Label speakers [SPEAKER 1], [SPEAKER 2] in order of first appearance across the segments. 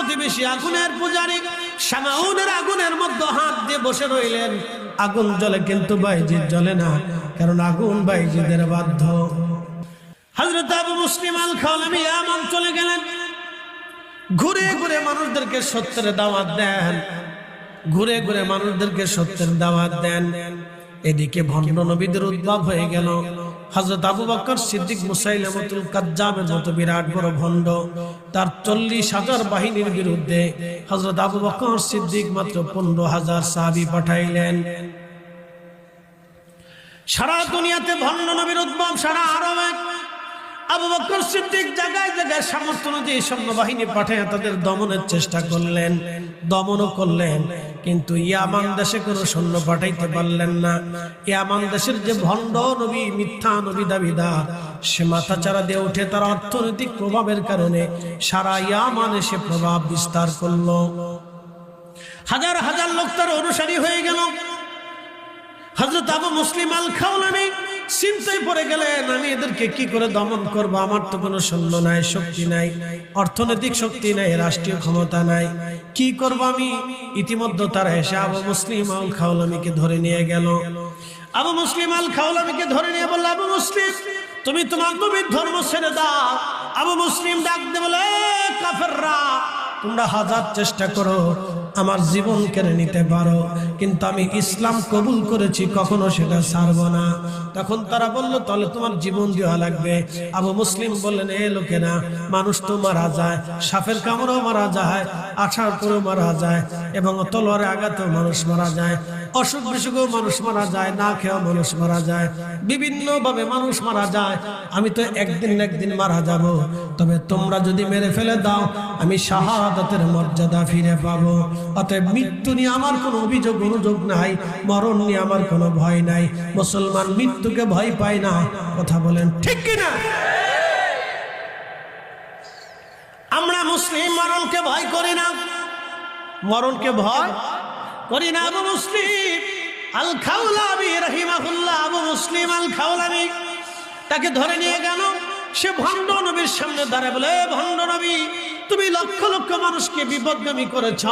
[SPEAKER 1] প্রতিবেশী আগুনের পূজারী সামাউনের আগুনের মধ্যে হাত দিয়ে বসে রইলেন। আগুন জ্বলে কিন্তু বাইজিৎ জ্বলে না, কারণ আগুন বাইজিদের বাধ্য। হজরত আবু মুসলিম আল খালামি এমন চলে গেলেন। ঘুরে ঘুরে মানুষদেরকে সত্যের দাওয়াত দেন। ঘুরে ঘুরে মানুষদেরকে সত্যের দাওয়াত দেন। এদিকে ভণ্ড নবীদের উদ্ভব হয়ে গেল। হজরত আবু বকর সিদ্দিক মুসাইলামতুল কাজ্জামের মতো বিরাট বড় ভণ্ড। তার চল্লিশ হাজার বাহিনীর বিরুদ্ধে হজরত আবু বকর সিদ্দিক মাত্র পনেরো হাজার সাহাবি পাঠাইলেন। সারা দুনিয়াতে ভণ্ড নবীর উদ্ভব, সারা আরবে জায়গায় জায়গায় সামর্থ্য অনুযায়ী সৈন্যবাহিনী পাঠিয়ে তাদের দমনের চেষ্টা করলেন, দমনও করলেন, কিন্তু ইয়ামান দেশে কোনো সৈন্য পাঠাইতে পারলেন না। ইয়ামান দেশের যে ভণ্ড নবী, মিথ্যা সে দিয়ে অর্থনৈতিক প্রভাবের কারণে সারা ইয়ামান এসে প্রভাব বিস্তার করল। হাজার হাজার লোক তার অনুসারী হয়ে গেল। হজরত আবু মুসলিম আল খাওলামি চিন্তায় পড়ে গেলেন আমি এদেরকে কি করে দমন করব? আমার তো কোনো সৈন্য নাই, শক্তি নাই, অর্থনৈতিক শক্তি নাই, রাষ্ট্রীয় ক্ষমতা নাই। কি করব আমি? ইতিমধ্যে তারা এসে আবু মুসলিম আল খাওলামিকে ধরে নিয়ে গেল। আবু মুসলিম আল খাওলামিকে ধরে নিয়ে বলল, আবু মুসলিম, তুমি তোমার নবীর ধর্ম ছেড়ে দাও। আবু মুসলিম ডাক দে বলে কাফেররা, তোমরা হাজার চেষ্টা করো আমার জীবন কেড়ে নিতে পারো। কিন্তু আমি ইসলাম কবুল করেছি, কখনো সেটা ছাড়ব না। তখন তারা বলল, তাহলে তোমার জীবন দেওয়া লাগবে। আবু মুসলিম বললেন, এ লোকেরা, মানুষ তো মারা যায়, সাপের কামড়ও মারা যায়, আঠার পরেও মারা যায়, এবং তলোয়ারে আঘাতেও মানুষ মারা যায়। অসুখ বিসুখেও মানুষ মারা যায়, না খেয়েও মানুষ মারা যায় বিভিন্ন ভাবে মানুষ মারা যায়। আমি তো একদিন একদিন মারা যাব। তবে তোমরা যদি মেরে ফেলে দাও, আমি শাহাদাতের মর্যাদা ফিরে পাবো। অতএব মৃত্যু নিয়ে আমার কোনো অভিযোগ, অনুযোগ নাই, মরণ নিয়ে আমার কোনো ভয় নাই। মুসলমান মৃত্যুকে ভয় পায় না। কথা বলেন, ঠিক কিনা? আমরা মুসলিম, মরণকে ভয় করি না। মরণকে ভয় মুসলিম। তাকে ধরে নিয়ে গেল। সে ভণ্ড নবীর সামনে দাঁড়ায় বলে, "এ ভণ্ড নবী, তুমি লক্ষ লক্ষ মানুষকে বিপদগামী করেছ।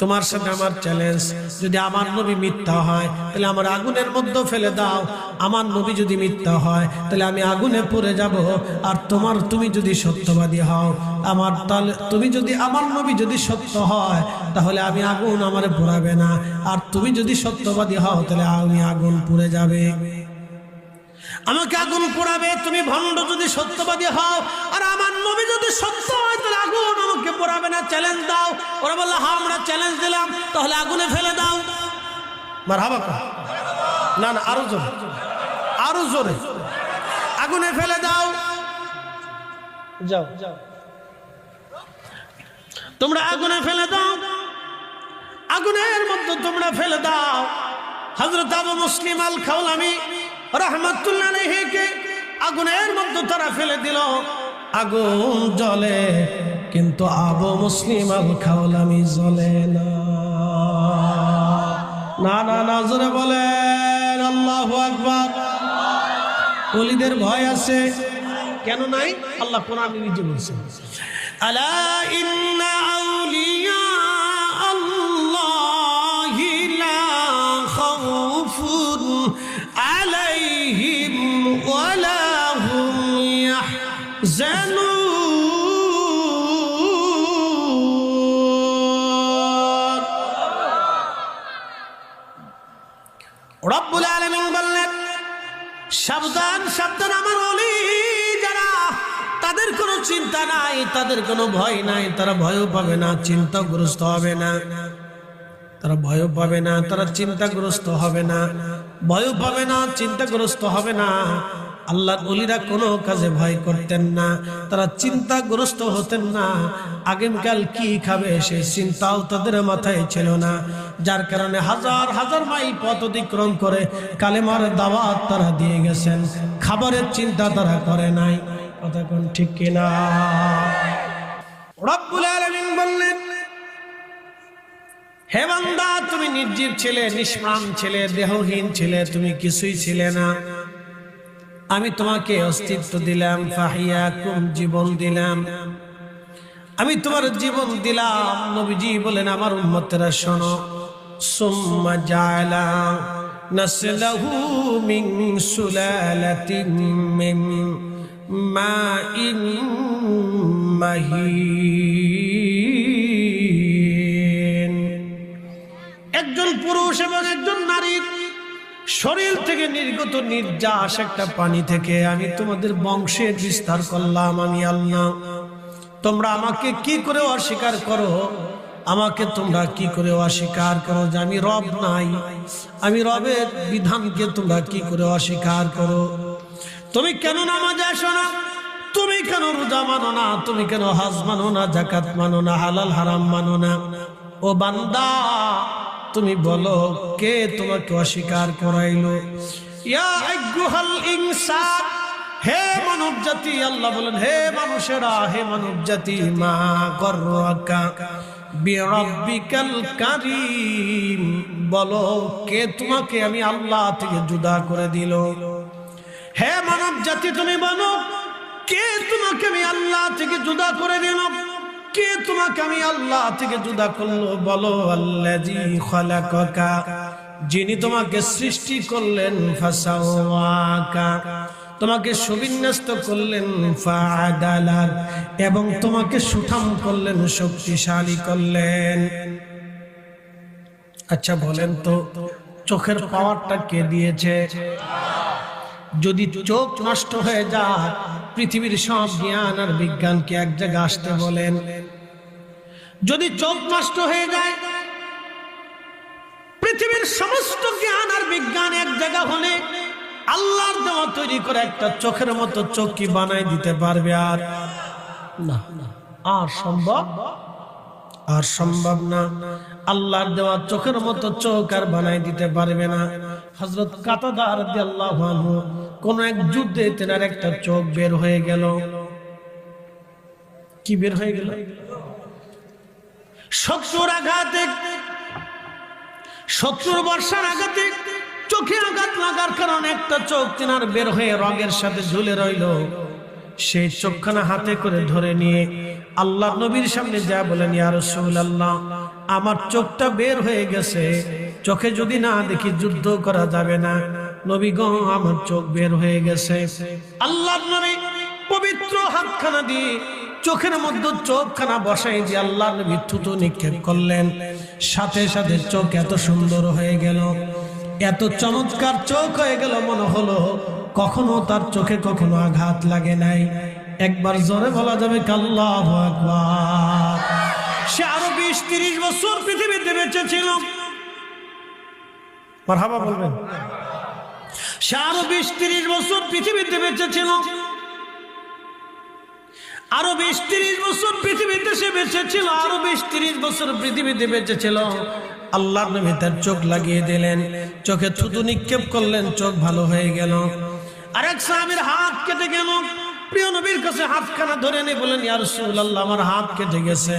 [SPEAKER 1] তোমার সাথে আমার চ্যালেঞ্জ যদি আমার নবী মিথ্যা হয়, তাহলে আমার আগুনের মধ্যে ফেলে দাও। আমার নবী যদি মিথ্যা হয়, তাহলে আমি আগুনে পড়ে যাব। আর তোমার তুমি যদি সত্যবাদী হও, আমার তাহলে তুমি যদি আমার নবী যদি সত্য হয়, তাহলে আমি আগুন আমার পোড়াবে না। আর তুমি যদি সত্যবাদী হও, তাহলে আমি আগুন পুড়ে যাবে। আমাকে আগুন পোড়াবে, তুমি ভণ্ড যদি সত্যবাদী হও, আর আমার নবী যদি সত্য হয় আগুন আমাকে পোড়াবে না চ্যালেঞ্জ দাও। ওরা বলল হ্যাঁ আমরা চ্যালেঞ্জ দিলাম, তাহলে আগুনে ফেলে দাও। মার হাবা না না, আরও জোরে। আরও জোরে। আগুনে ফেলে দাও। যাও। তোমরা আগুনে ফেলে দাও। আগুনের মধ্যে তোমরা ফেলে দাও। হজরত আবু মুসলিম আল খাউলামি রহমতুল্লাহ আগুনের মধ্যে তারা ফেলে দিল। আগুন জ্বলে। কিন্তু আব মুসলিম আল খাওলামি জ্বলে না। না না না জোরে বলেন আল্লাহু আকবার। অলিদের ভয় আছে। কেন নাই? আল্লাহ কোরআন নিজে বলছেন আলা ইন্না তারা ভয়ও পাবে না, চিন্তাগ্রস্ত হবে না। তারা ভয়ও পাবে না, তারা চিন্তাগ্রস্ত হবে না। ভয়ও পাবে না, চিন্তাগ্রস্ত হবে না। আল্লাহর অলিরা কোনো কাজে ভয় করতেন না, তারা চিন্তাগ্রস্ত হতেন না। আগামীকাল কি খাবে সেই চিন্তাও তাদের মাথায় ছিল না। যার কারণে হাজার হাজার মাইল পথ অতিক্রম করে কালেমার দাওয়াত তারা দিয়ে গেছেন। খাবারের চিন্তা তারা করে নাই। কথা কোন ঠিক কিনা? হে বান্দা, তুমি নির্জীব ছেলে, নিষ্প্রাণ ছেলে, দেহহীন ছেলে, তুমি কিছুই ছিলে না। আমি তোমাকে অস্তিত্ব দিলাম, ফাহিয়া কুম জীবন দিলাম। আমি তোমার জীবন দিলাম, নবীজি বলেন, আমার উম্মতেরা শোনো। সুম্মা জালা নাসলাহু মিন সুলালাতিন মিন মাইন মাহিন। পুরুষ এবং একজন নারীর শরীর থেকে নির্গত নির্যাস একটা পানি থেকে আমি তোমাদের বংশের বিস্তার করলাম আমি আল্লাহ। তোমরা আমাকে কি করে অস্বীকার করো? আমাকে তোমরা কি করে অস্বীকার করো যে আমি রব নাই? আমি রবের বিধানকে তোমরা কি করে অস্বীকার করো? তুমি কেন নামাজ আসো না? তুমি কেন রোজা মানো না? তুমি কেন হাজ মানো না? জাকাত মানো না? হালাল হারাম মানো না? ও বান্দা তুমি বলো, কে তোমাকে অস্বীকার করাইলো? হে মানব জাতি আল্লাহ বলেন, হে মানুষেরা, হে মানব জাতি মা কারীম। বলো, কে তোমাকে আমি আল্লাহ থেকে জুদা করে দিল? হে মানব জাতি তুমি বলো, কে তোমাকে আমি আল্লাহ থেকে জুদা করে দিল? কে তোমাকে আমি আল্লাহ থেকে জুদা করল? বলো খালাকাকা। যিনি তোমাকে সৃষ্টি করলেন তোমাকে সুবিন্যস্ত করলেন এবং তোমাকে সুঠাম করলেন, শক্তিশালী করলেন। আচ্ছা বলেন তো, চোখের পাওয়ারটা কে দিয়েছে? যদি চোখ নষ্ট হয়ে যায় পৃথিবীর সব জ্ঞান আর বিজ্ঞানকে এক জায়গায় আসতে বলেন। যদি চোখ নষ্ট হয়ে যায়, পৃথিবীর সমস্ত জ্ঞান আর বিজ্ঞান এক জায়গা হলে আল্লাহর দেওয়া তৈরি করে একটা চোখের মতো চোখ কি বানাই দিতে পারবে আর না। আর সম্ভব আর সম্ভব না। আল্লাহর দেওয়া চোখের মতো চোখ আর বানাই দিতে পারবে না। হজরত কাতাদার আল্লাহ কোন এক যুদ্ধে তেনার একটা চোখ বের হয়ে গেল। কি বের হয়ে গেল? শত্রুর আঘাতে শত্রুর বর্ষার আঘাতে চোখে আঘাত লাগার কারণে একটা চোখ তেনার বের হয়ে রগের সাথে ঝুলে রইল। সেই চোখখানা হাতে করে ধরে নিয়ে আল্লাহ নবীর সামনে যা বলেন, ইয়া রাসূলুল্লাহ, আমার চোখটা বের হয়ে গেছে। চোখে যদি না দেখি, যুদ্ধ করা যাবে না। নবী গো, আমার চোখ বের হয়ে গেছে। আল্লাহ নবী পবিত্র হাতখানা দিয়ে চোখের মধ্যে চোখখানা বসাই দিয়ে আল্লাহ নবী থুতু নিক্ষেপ করলেন। সাথে সাথে চোখ এত সুন্দর হয়ে গেল। এত চমৎকার চোখ হয়ে গেল, মনে হলো কখনো তার চোখে কখনো আঘাত লাগে নাই। একবার জোরে বলা যাবে কাল্লাহ সে আরও বিশ তিরিশ বছর পৃথিবীতে বেঁচে ছিল। বলবেন। সে আরও বিশ তিরিশ বছর পৃথিবীতে বেঁচে ছিল। আরও বিশ তিরিশ বছর পৃথিবীতে সে বেঁচে ছিল আরও বিশ তিরিশ বছর পৃথিবীতে বেঁচে ছিল। আল্লাহ নবী তার চোখ লাগিয়ে দিলেন চোখে থুতু নিক্ষেপ করলেন চোখ ভালো হয়ে গেল। আরেক সাহাবের হাত কেটে গেল। প্রিয় নবীর কাছে হাতখানা ধরে নিয়ে বলেন ইয়া রাসূলুল্লাহ, আমার হাত কেটে গেছে।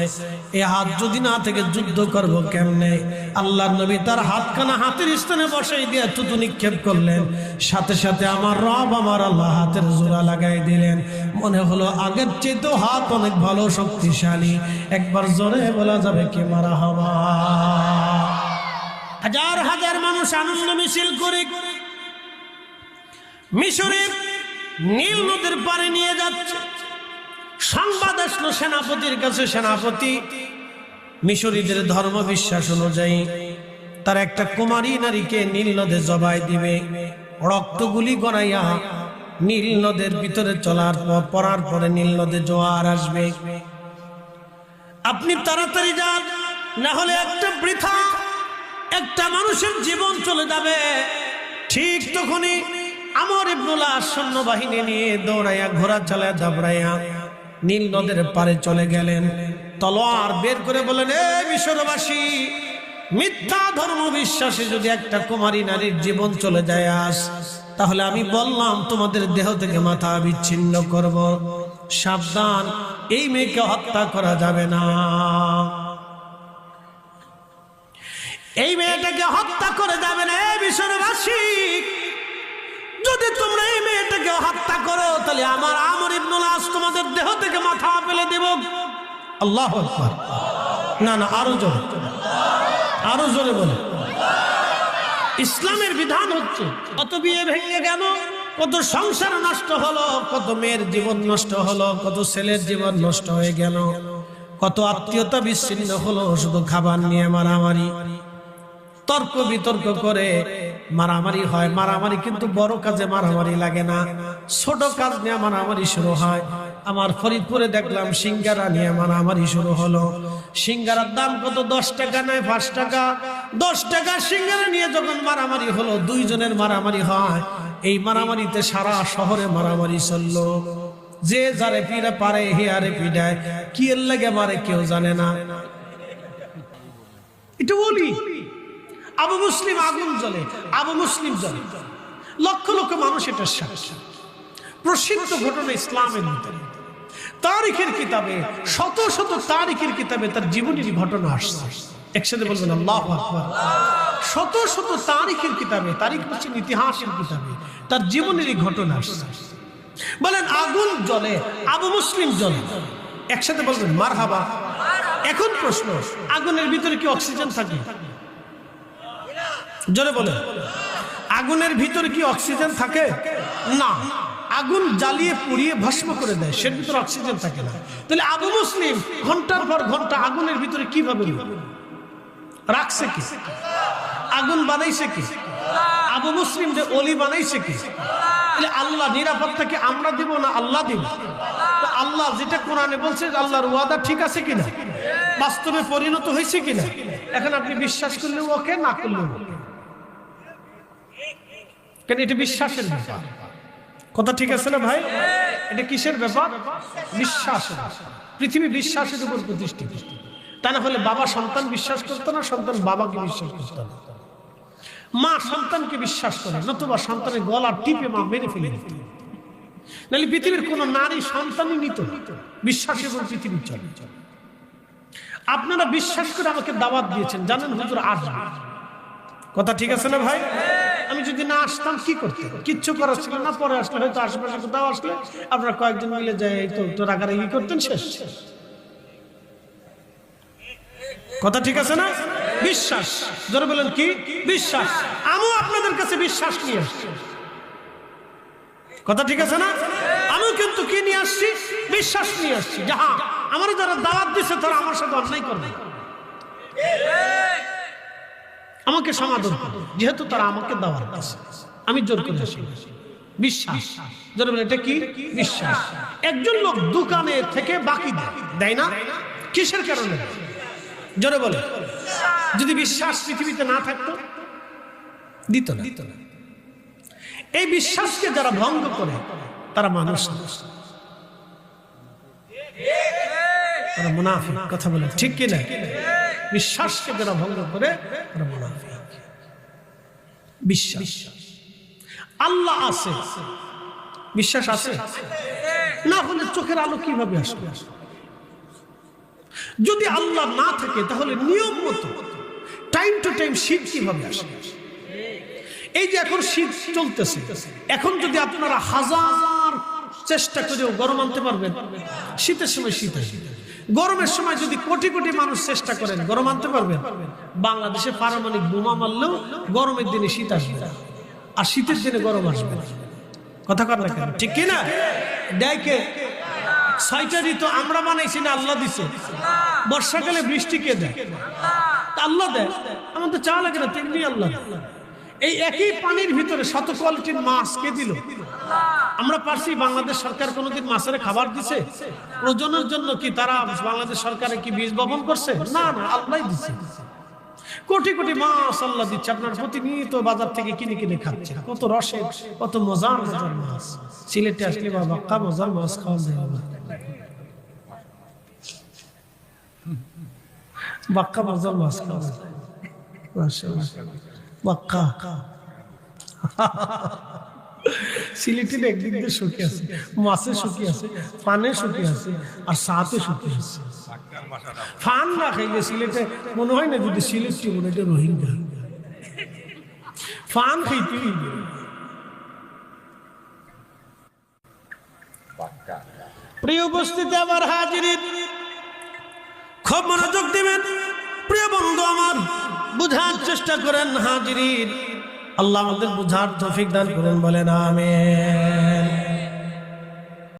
[SPEAKER 1] এই হাত যদি না থেকে যুদ্ধ করব কেমনে? আল্লাহর নবী তার হাতখানা হাতের স্থানে বসাই দিয়ে থুতু নিক্ষেপ করলেন। সাথে সাথে আমার রব আমার আল্লাহ হাতের জোড়া লাগাই দিলেন। মনে হলো আগের চেয়েও হাত অনেক ভালো, শক্তিশালী। একবার জোরে বলা যাবে কি মারা হওয়া? হাজার হাজার মানুষ আনন্দ মিছিল করে মিশরে নীল নদীর পারে নিয়ে যাচ্ছে। সংবাদ আসলো সেনাপতির কাছে। সেনাপতি, মিশরীদের ধর্ম বিশ্বাস অনুযায়ী তার একটা কুমারী নারীকে নীল নদে জবাই দিবে। রক্তগুলি গড়াইয়া নীল নদের ভিতরে চলার পর, পড়ার পরে নীল নদে জোয়ার আসবে। আপনি তাড়াতাড়ি যান, না হলে একটা বৃথা, একটা মানুষের জীবন চলে যাবে। ঠিক তখনই আমার ইবনুল্লাহ সৈন্য বাহিনী নিয়ে দৌড়াইয়া, ঘোড়া চালায় দাবড়াইয়া নীল নদের পারে চলে গেলেন। তলোয়ার বের করে বলেন এ মিশরবাসী, মিথ্যা ধর্ম বিশ্বাসে যদি একটা কুমারী নারীর জীবন চলে যায় আস তাহলে আমি বললাম, তোমাদের দেহ থেকে মাথা বিচ্ছিন্ন করব। সাবধান, এই মেয়েকে হত্যা করা যাবে না। এই মেয়েটাকে হত্যা করে যাবে না এই বিশ্ববাসী যদি তোমরা এই মেয়েটাকে হত্যা করো, তাহলে আমার আমর ইবনুল আস তোমাদের দেহ থেকে মাথা ফেলে দেব। আল্লাহ না না, আরও জোরে। আরও জোরে বলে। ইসলামের বিধান হচ্ছে, কত বিয়ে ভেঙে গেল, কত সংসার নষ্ট হলো, কত মেয়ের জীবন নষ্ট হলো, কত ছেলের জীবন নষ্ট হয়ে গেল, কত আত্মীয়তা বিচ্ছিন্ন হলো, শুধু খাবার নিয়ে মারামারি, তর্ক বিতর্ক করে মারামারি হয়। মারামারি কিন্তু বড় কাজে মারামারি লাগে না। ছোট কাজ নিয়ে মারামারি শুরু হয়। আমার ফরিদপুরে দেখলাম সিঙ্গারা নিয়ে মারামারি শুরু হলো। সিঙ্গারার দাম কত? দশ টাকা নয়, পাঁচ টাকা। দশ টাকা সিঙ্গারা নিয়ে যখন মারামারি হলো, দুইজনের মারামারি হয়। এই মারামারিতে সারা শহরে মারামারি চলল। যে যারে পিড়ে পারে হিয়ারে পিড়ায়। কি এর লাগে মারে কেউ জানে না। এটা বলি। আবু মুসলিম আগুন জ্বলে, আবু মুসলিম জ্বলে। লক্ষ লক্ষ মানুষ এটা সাক্ষী। প্রসিদ্ধ ঘটনা ইসলামের ভিতরে। তারিখের কিতাবে, শত শত তারিখের কিতাবে তার জীবনের ঘটনা আসছে। একসাথে বলবেন, আল্লাহ শত শত তারিখের কিতাবে, তারিখ হচ্ছে ইতিহাসের কিতাবে, তার জীবনেরই ঘটনা আসছে। বলেন, আগুন জ্বলে, আবু মুসলিম জ্বলে। একসাথে বলবেন মার হাবা এখন প্রশ্ন, আগুনের ভিতরে কি অক্সিজেন থাকে? জোরে বলে আগুনের ভিতরে কি অক্সিজেন থাকে? না। আগুন জ্বালিয়ে পুড়িয়ে ভস্ম করে দেয়, সের ভিতরে অক্সিজেন থাকে না। তাহলে আবু মুসলিম ঘণ্টার পর ঘণ্টা আগুনের ভিতরে কীভাবে রাখছে কি? আগুন বানাইছে কি? আবু মুসলিম যে অলি বানাইছে কি? আল্লাহ নিরাপত্তাকে আমরা দিব না আল্লাহ দিব? আল্লাহ যেটা কোরআনে বলছে আল্লাহর ওয়াদা ঠিক আছে কিনা? বাস্তবে পরিণত হয়েছে কিনা? এখন আপনি বিশ্বাস করলেও ওকে, না করলেও ওকে। কেন এটা বিশ্বাসের ব্যাপার? কথা ঠিক আছে না ভাই? এটা কিসের ব্যাপার? বিশ্বাসের পৃথিবী বিশ্বাসের উপর প্রতিষ্ঠিত। তা না হলে বাবা সন্তান বিশ্বাস করতো না, সন্তান বাবাকে বিশ্বাস করতো না। মা সন্তানকে বিশ্বাস করে, নতুবা সন্তানের গলা টিপে মা মেরে ফেলে দিত। নাহলে পৃথিবীর কোন নারী সন্তানই নিত না। বিশ্বাস এবং পৃথিবী চলে। আপনারা বিশ্বাস করে আমাকে দাওয়াত দিয়েছেন। জানেন হুজুর আসবে। কথা ঠিক আছে না ভাই? আমি যদি না আসতাম, কি করতাম কিচ্ছু করার ছিল না, পরে আসলে হয়তো আশেপাশে কোথাও আসলে আপনারা কয়েকজন মিলে যায় তো তো রাগারাগি করতেন, শেষ। কথা ঠিক আছে না? বিশ্বাস। ধরে বলেন কি? বিশ্বাস। আমিও আপনাদের কাছে বিশ্বাস নিয়ে আসছি। কথা ঠিক আছে না? আমিও কিন্তু কি নিয়ে আসছি? বিশ্বাস নিয়ে আসছি। যাহা, আমার যারা দাওয়াত দিছে, তারা আমার সাথে অন্যায় করবে। আমাকে সমাধান যেহেতু তারা আমাকে দাওয়াত দিছে। আমি জোর করে আসি। বিশ্বাস। জোরে এটা কি? বিশ্বাস। একজন লোক দোকানে থেকে বাকি দেয় না? কিসের কারণে? জোরে বলে। যদি বিশ্বাস পৃথিবীতে না থাকতো, দিত না। দিত না এই বিশ্বাসকে যারা ভঙ্গ করে, তারা মানুষ। তারা কথা বলে। ঠিক কি না বিশ্বাসকে যারা ভঙ্গ করে তারা মুনাফিক। বিশ্বাস। আল্লাহ আছে। বিশ্বাস আছে? না হলে চোখের আলো কীভাবে আসবে? যদি আল্লাহ না থাকে, তাহলে নিয়ম মতো টাইম টু টাইম শীত কীভাবে আসবে এই যে এখন শীত চলতেছে, এখন যদি আপনারা হাজার চেষ্টা করেও গরম আনতে পারবেন, শীতের সময় শীত আসবে। গরমের সময় যদি কোটি কোটি মানুষ চেষ্টা করেন, গরম আনতে পারবেন? বাংলাদেশে পারমাণবিক বোমা মারলেও গরমের দিনে শীত আসবে আর শীতের দিনে গরম আসবে। কথা না কেন? ঠিক কিনা? দেয় কে ছয়টা ঋতু আমরা বানাইছি না, আল্লাহ দিছে। বর্ষাকালে বৃষ্টি কে দেয়? আল্লাহ দেয়। আমার তো চা লাগে না, তেমনি আল্লাহ। এই একই পানির ভিতরে শত কোয়ালিটির মাছ কে দিল? আমরা পারছি বাংলাদেশ সরকার কোনোদিন মাছের খাবার দিছে? প্রজনের জন্য কি তারা বাংলাদেশ সরকারে কি বীজ বপন করছে? না না আল্লাহ দিছে। কোটি কোটি মাছ আল্লাহ দিচ্ছে। আপনার প্রতিনিয়ত বাজার থেকে কিনে কিনে খাচ্ছে কত রসের কত মজার মজার মাছ। সিলেটে আসলে বাবা কা মজার মাছ খাওয়া যায়। বাক্কা মজার মাছ খাওয়া যায়। একদিক দিয়ে সুখী আছে, মাছে সুখী আছে, পানে সুখী আছে, আর সাথে সুখী আছে। ফান না খাইলে সিলেটে মনে হয় না যদি মনে রোহিঙ্গা। ফান খাইতে। প্রিয় উপস্থিতি আমার হাজির। খুব মনোযোগ দিবেন। প্রিয় বন্ধু আমার বুঝার চেষ্টা করেন হাজির আল্লাহ আমাদের বুঝার তফিক দান করেন বলেন আমেন।